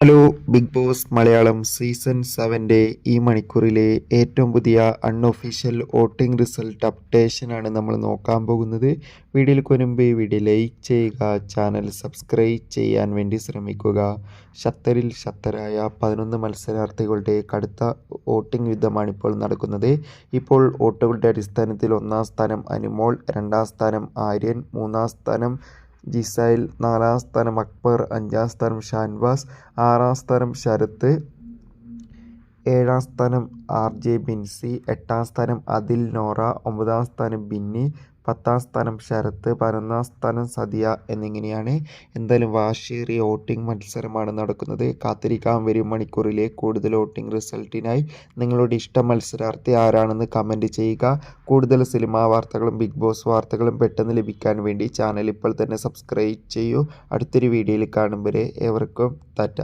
Hello Bigg Boss Malayalam season സെവന്റെ ഈ മണിക്കൂറിലെ ഏറ്റവും പുതിയ അൺഒഫീഷ്യൽ വോട്ടിംഗ് റിസൾട്ട് അപ്ഡേഷനാണ് നമ്മൾ നോക്കാൻ പോകുന്നത്. വീഡിയോയിലേക്ക് മുൻപ് വീഡിയോ ലൈക്ക് ചെയ്യുക ചാനൽ സബ്സ്ക്രൈബ് ചെയ്യാൻ വേണ്ടി ശ്രമിക്കുക. ശക്തരിൽ ശക്തരായ പതിനൊന്ന് മത്സരാർത്ഥികളുടെ കടുത്ത വോട്ടിംഗ് യുദ്ധമാണ് ഇപ്പോൾ നടക്കുന്നത്. ഇപ്പോൾ വോട്ടുകളുടെ അടിസ്ഥാനത്തിൽ ഒന്നാം സ്ഥാനം അനുമോൾ രണ്ടാം സ്ഥാനം ആര്യൻ മൂന്നാം സ്ഥാനം ജിസൈൽ നാലാം സ്ഥാനം അക്ബർ അഞ്ചാം സ്ഥാനം ഷാൻവാസ് ആറാം സ്ഥാനം ശരത്ത് ഏഴാം സ്ഥാനം ആർ ജെ ബിൻസി എട്ടാം സ്ഥാനം അതിൽ നോറ ഒമ്പതാം സ്ഥാനം ബിന്നി പത്താം സ്ഥാനം ശരത്ത് പതിനൊന്നാം സ്ഥാനം സദിയ എന്നിങ്ങനെയാണ് എന്തായാലും വാശിയേറിയ വോട്ടിംഗ് മത്സരമാണ് നടക്കുന്നത്. കാത്തിരിക്കാൻ വരും മണിക്കൂറിലെ കൂടുതൽ വോട്ടിംഗ് റിസൾട്ടിനായി. നിങ്ങളുടെ ഇഷ്ട മത്സരാർത്ഥി ആരാണെന്ന് കമന്റ് ചെയ്യുക. കൂടുതൽ സിനിമാ വാർത്തകളും ബിഗ് ബോസ് വാർത്തകളും പെട്ടെന്ന് ലഭിക്കാൻ വേണ്ടി ചാനൽ ഇപ്പോൾ തന്നെ സബ്സ്ക്രൈബ് ചെയ്യൂ. അടുത്തൊരു വീഡിയോയിൽ കാണും വരെ ഏവർക്കും തറ്റ